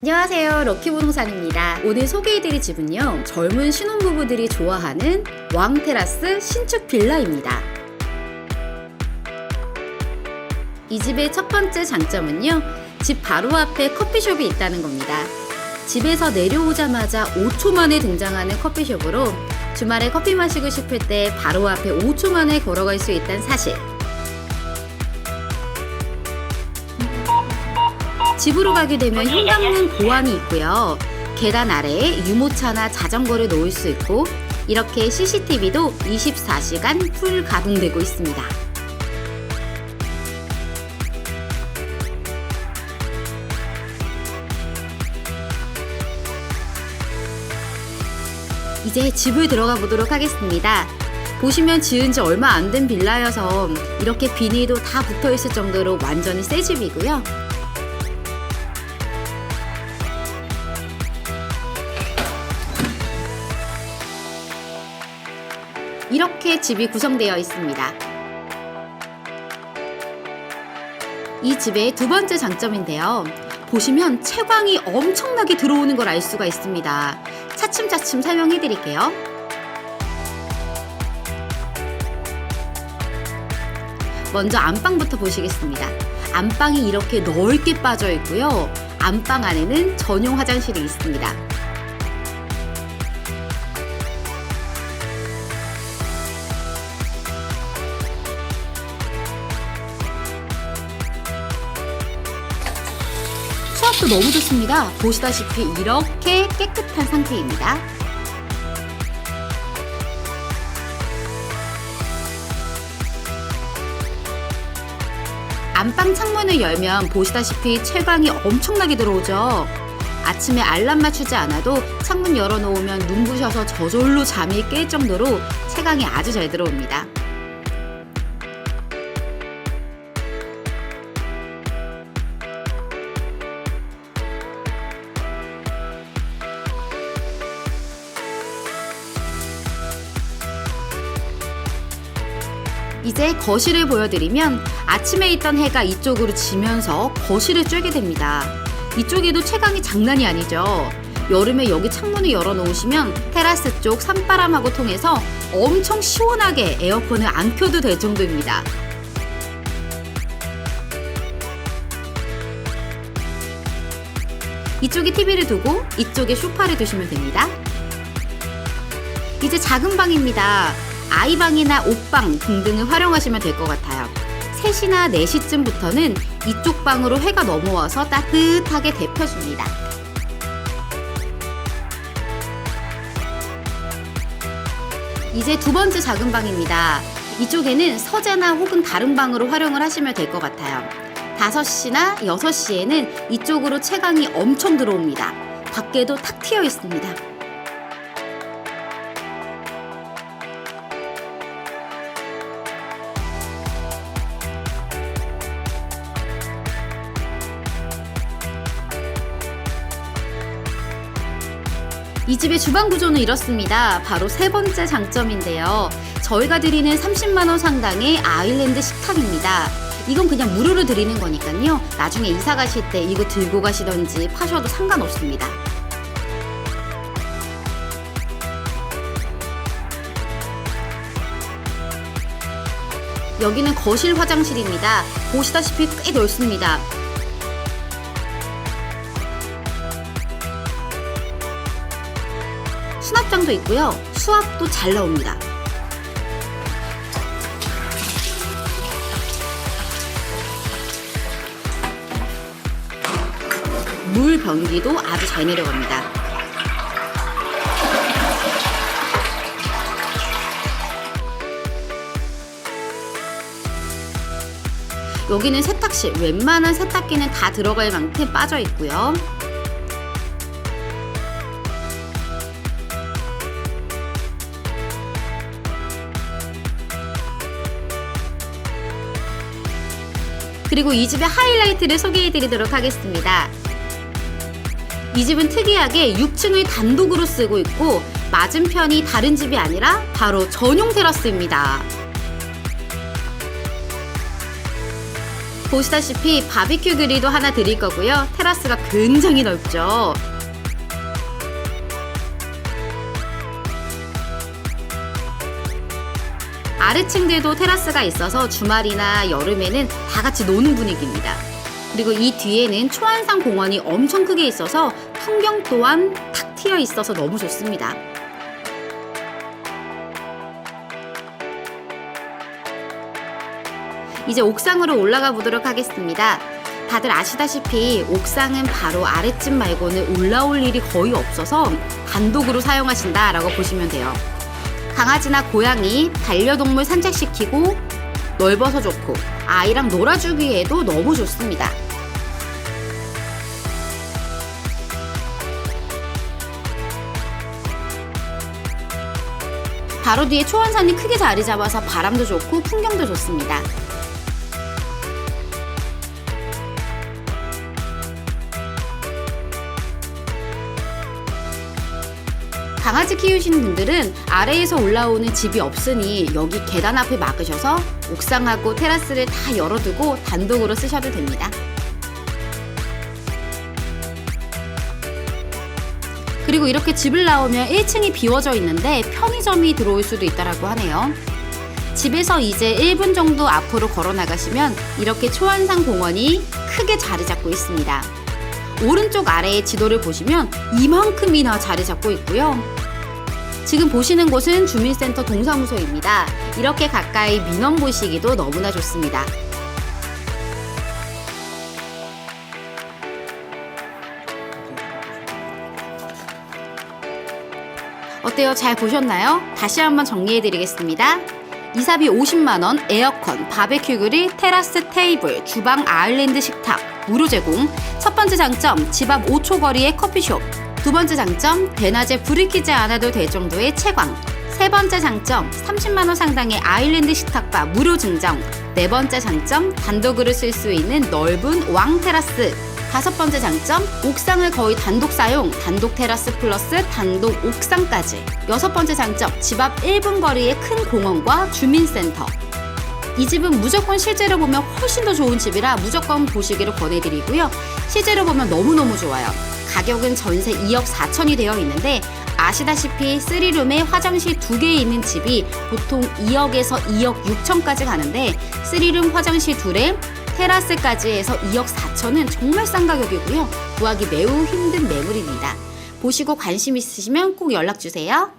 안녕하세요. 럭키 부동산입니다. 오늘 소개해드릴 집은요. 젊은 신혼부부들이 좋아하는 왕테라스 신축 빌라입니다. 이 집의 첫 번째 장점은요. 집 바로 앞에 커피숍이 있다는 겁니다. 집에서 내려오자마자 5초 만에 등장하는 커피숍으로 주말에 커피 마시고 싶을 때 바로 앞에 5초 만에 걸어갈 수 있다는 사실. 집으로 가게 되면 현관문 보안이 있고요. 계단 아래에 유모차나 자전거를 놓을 수 있고 이렇게 CCTV도 24시간 풀 가동되고 있습니다. 이제 집을 들어가 보도록 하겠습니다. 보시면 지은 지 얼마 안 된 빌라여서 이렇게 비닐도 다 붙어 있을 정도로 완전히 새 집이고요. 이렇게 집이 구성되어 있습니다. 이 집의 두 번째 장점인데요. 보시면 채광이 엄청나게 들어오는 걸 알 수가 있습니다. 차츰차츰 설명해 드릴게요. 먼저 안방부터 보시겠습니다. 안방이 이렇게 넓게 빠져 있고요. 안방 안에는 전용 화장실이 있습니다. 수압도 너무 좋습니다. 보시다시피 이렇게 깨끗한 상태입니다. 안방 창문을 열면 보시다시피 채광이 엄청나게 들어오죠. 아침에 알람 맞추지 않아도 창문 열어놓으면 눈부셔서 저절로 잠이 깰 정도로 채광이 아주 잘 들어옵니다. 이제 거실을 보여드리면 아침에 있던 해가 이쪽으로 지면서 거실을 쬐게 됩니다. 이쪽에도 채광이 장난이 아니죠. 여름에 여기 창문을 열어놓으시면 테라스 쪽 산바람하고 통해서 엄청 시원하게 에어컨을 안 켜도 될 정도입니다. 이쪽에 TV를 두고 이쪽에 소파를 두시면 됩니다. 이제 작은 방입니다. 아이방이나 옷방 등등을 활용하시면 될 것 같아요. 3시나 4시쯤부터는 이쪽 방으로 해가 넘어와서 따뜻하게 데펴줍니다. 이제 두 번째 작은 방입니다. 이쪽에는 서재나 혹은 다른 방으로 활용을 하시면 될 것 같아요. 5시나 6시에는 이쪽으로 채광이 엄청 들어옵니다. 밖에도 탁 트여 있습니다. 이 집의 주방 구조는 이렇습니다. 바로 세 번째 장점인데요. 저희가 드리는 30만원 상당의 아일랜드 식탁입니다. 이건 그냥 무료로 드리는 거니까요. 나중에 이사 가실 때 이거 들고 가시던지 파셔도 상관없습니다. 여기는 거실 화장실입니다. 보시다시피 꽤 넓습니다. 수납장도 있고요. 수압도 잘 나옵니다. 물 변기도 아주 잘 내려갑니다. 여기는 세탁실, 웬만한 세탁기는 다 들어갈 만큼 빠져 있고요. 그리고 이 집의 하이라이트를 소개해 드리도록 하겠습니다. 이 집은 특이하게 6층을 단독으로 쓰고 있고 맞은편이 다른 집이 아니라 바로 전용 테라스입니다. 보시다시피 바비큐 그릴도 하나 드릴 거고요. 테라스가 굉장히 넓죠. 아래층들도 테라스가 있어서 주말이나 여름에는 다 같이 노는 분위기입니다. 그리고 이 뒤에는 초안산 공원이 엄청 크게 있어서 풍경 또한 탁 트여 있어서 너무 좋습니다. 이제 옥상으로 올라가 보도록 하겠습니다. 다들 아시다시피 옥상은 바로 아랫집 말고는 올라올 일이 거의 없어서 단독으로 사용하신다라고 보시면 돼요. 강아지나 고양이, 반려동물 산책시키고 넓어서 좋고 아이랑 놀아주기에도 너무 좋습니다. 바로 뒤에 초원산이 크게 자리 잡아서 바람도 좋고 풍경도 좋습니다. 강아지 키우시는 분들은 아래에서 올라오는 집이 없으니 여기 계단 앞에 막으셔서 옥상하고 테라스를 다 열어두고 단독으로 쓰셔도 됩니다. 그리고 이렇게 집을 나오면 1층이 비워져 있는데 편의점이 들어올 수도 있다라고 하네요. 집에서 이제 1분 정도 앞으로 걸어 나가시면 이렇게 초안산 공원이 크게 자리 잡고 있습니다. 오른쪽 아래의 지도를 보시면 이만큼이나 자리 잡고 있고요. 지금 보시는 곳은 주민센터 동사무소입니다. 이렇게 가까이 민원 보시기도 너무나 좋습니다. 어때요? 잘 보셨나요? 다시 한번 정리해 드리겠습니다. 이사비 50만원, 에어컨, 바베큐 그릴, 테라스 테이블, 주방 아일랜드 식탁, 무료 제공. 첫 번째 장점, 집 앞 5초 거리의 커피숍. 두 번째 장점, 대낮에 불을 켜지 않아도 될 정도의 채광. 세 번째 장점, 30만원 상당의 아일랜드 식탁과 무료 증정. 네 번째 장점, 단독으로 쓸 수 있는 넓은 왕 테라스. 다섯 번째 장점, 옥상을 거의 단독 사용, 단독 테라스 플러스 단독 옥상까지. 여섯 번째 장점, 집 앞 1분 거리의 큰 공원과 주민센터. 이 집은 무조건 실제로 보면 훨씬 더 좋은 집이라 무조건 보시기를 권해드리고요. 실제로 보면 너무너무 좋아요. 가격은 전세 2억 4천이 되어 있는데 아시다시피 3룸에 화장실 두개 있는 집이 보통 2억에서 2억 6천까지 가는데 3룸 화장실 둘에 테라스까지 해서 2억 4천은 정말 싼 가격이고요. 구하기 매우 힘든 매물입니다. 보시고 관심 있으시면 꼭 연락 주세요.